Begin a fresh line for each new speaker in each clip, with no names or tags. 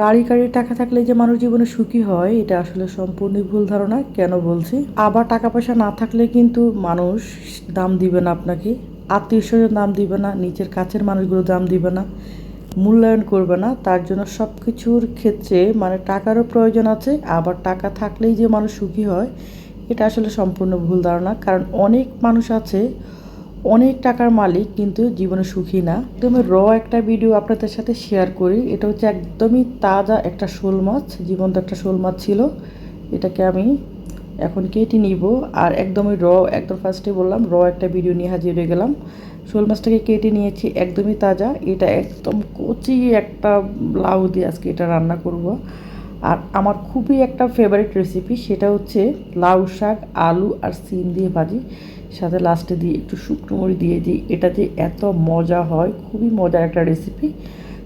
কারি কারি টাকা থাকলে যে মানুষ জীবনে সুখী হয়, এটা আসলে সম্পূর্ণই ভুল ধারণা, কেন বলছি? আবার টাকা পয়সা না থাকলে কিন্তু মানুষ দাম দিবে না আপনাকে, আত্মীয় স্বজন দাম দিবে না, নিজের কাছের মানুষগুলো দাম দিবে না, মূল্যায়ন করবে না, তার জন্য সব কিছুর ক্ষেত্রে মানে টাকারও প্রয়োজন আছে, আবার টাকা থাকলেই যে মানুষ সুখী হয়, এটা আসলে সম্পূর্ণ ভুল ধারণা, কারণ অনেক মানুষ আছে অনেক টাকার মালিক কিন্তু জীবনে সুখী না। একদমই র একটা ভিডিও আপনাদের সাথে শেয়ার করি। এটা হচ্ছে একদমই তাজা একটা শোল মাছ, জীবন্ত একটা শোল মাছ ছিল। এটাকে আমি এখন কেটে নিব। আর একদমই র, একদম ফার্স্টে বললাম, র একটা ভিডিও নিয়ে হাজির হয়ে গেলাম। শোল মাছটাকে কেটে নিয়েছি, একদমই তাজা। এটা একদম কচি একটা লাউ দিয়ে আজকে এটা রান্না করব। আর আমার খুবই একটা ফেভারিট রেসিপি সেটা হচ্ছে লাউ শাক, আলু আর সিম দিয়ে ভাজি। সাথে লাস্টে দিয়ে একটু শুকনো মরি দিয়ে দিই। এটা যে এত মজা হয়, খুবই মজার একটা রেসিপি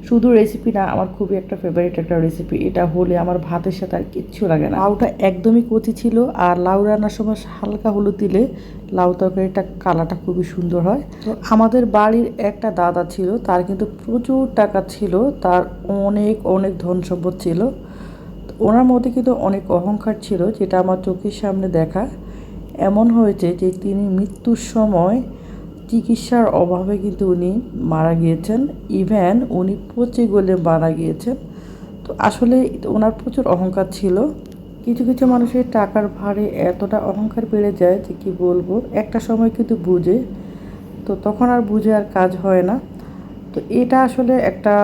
শুধু রেসিপি না, আমার খুবই একটা ফেভারিট একটা রেসিপি এটা হলে আমার ভাতের সাথে আর কিচ্ছু লাগে না। লাউটা একদমই কচি ছিল, আর লাউ রান্নার সময় হালকা হলুদ দিলে লাউ তরকারিটা কালারটা খুবই সুন্দর হয়। তো আমাদের বাড়ির একটা দাদা ছিল, তার কিন্তু প্রচুর টাকা ছিল, তার অনেক অনেক ধন সম্পদ ছিল। ওনার মধ্যে কিন্তু অনেক অহংকার ছিল, যেটা আমার চোখের সামনে দেখা। এমন হয়েছে যে তিনি মৃত্যুর সময় চিকিৎসার অভাবে কিন্তু উনি মারা গিয়েছেন। ইভেন উনি পচে গলে মারা গিয়েছেন। তো আসলে ওনার প্রচুর অহংকার ছিল। কিছু কিছু মানুষের টাকার ভারে এতটা অহংকার বেড়ে যায় যে কী বলব? একটা সময় কিন্তু বুঝে। তো তখন আর বুঝে আর কাজ হয় না। তো এটা আসলে একটা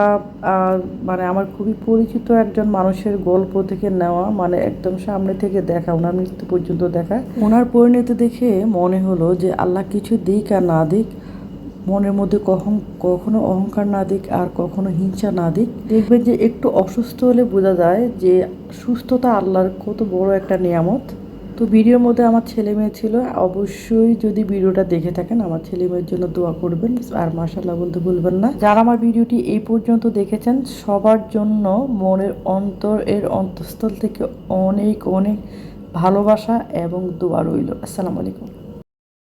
মানে আমার খুবই পরিচিত একজন মানুষের গল্প থেকে নেওয়া মানে একদম সামনে থেকে দেখা, ওনার মৃত্যু পর্যন্ত দেখা। ওনার পরিণতি দেখে মনে হলো যে আল্লাহ কিছু দিক আর না দিক, মনের মধ্যে কখন, কখনো অহংকার না দিক আর কখনো হিংসা না দিক। দেখবেন যে একটু অসুস্থ হলে বোঝা যায় যে সুস্থতা আল্লাহর কত বড় একটা নিয়ামত। তো ভিডিওর মধ্যে আমার ছেলে মেয়ে ছিল, অবশ্যই যদি ভিডিওটা দেখে থাকেন, আমার ছেলে মেয়ের জন্য দোয়া করবেন। আর মাসাল্লাহ বলতে ভুলবেন না। যারা আমার ভিডিওটি এই পর্যন্ত দেখেছেন, সবার জন্য মনের অন্তর, এর অন্তঃস্থল থেকে অনেক অনেক ভালোবাসা এবং দোয়া রইল। আসসালামু আলাইকুম।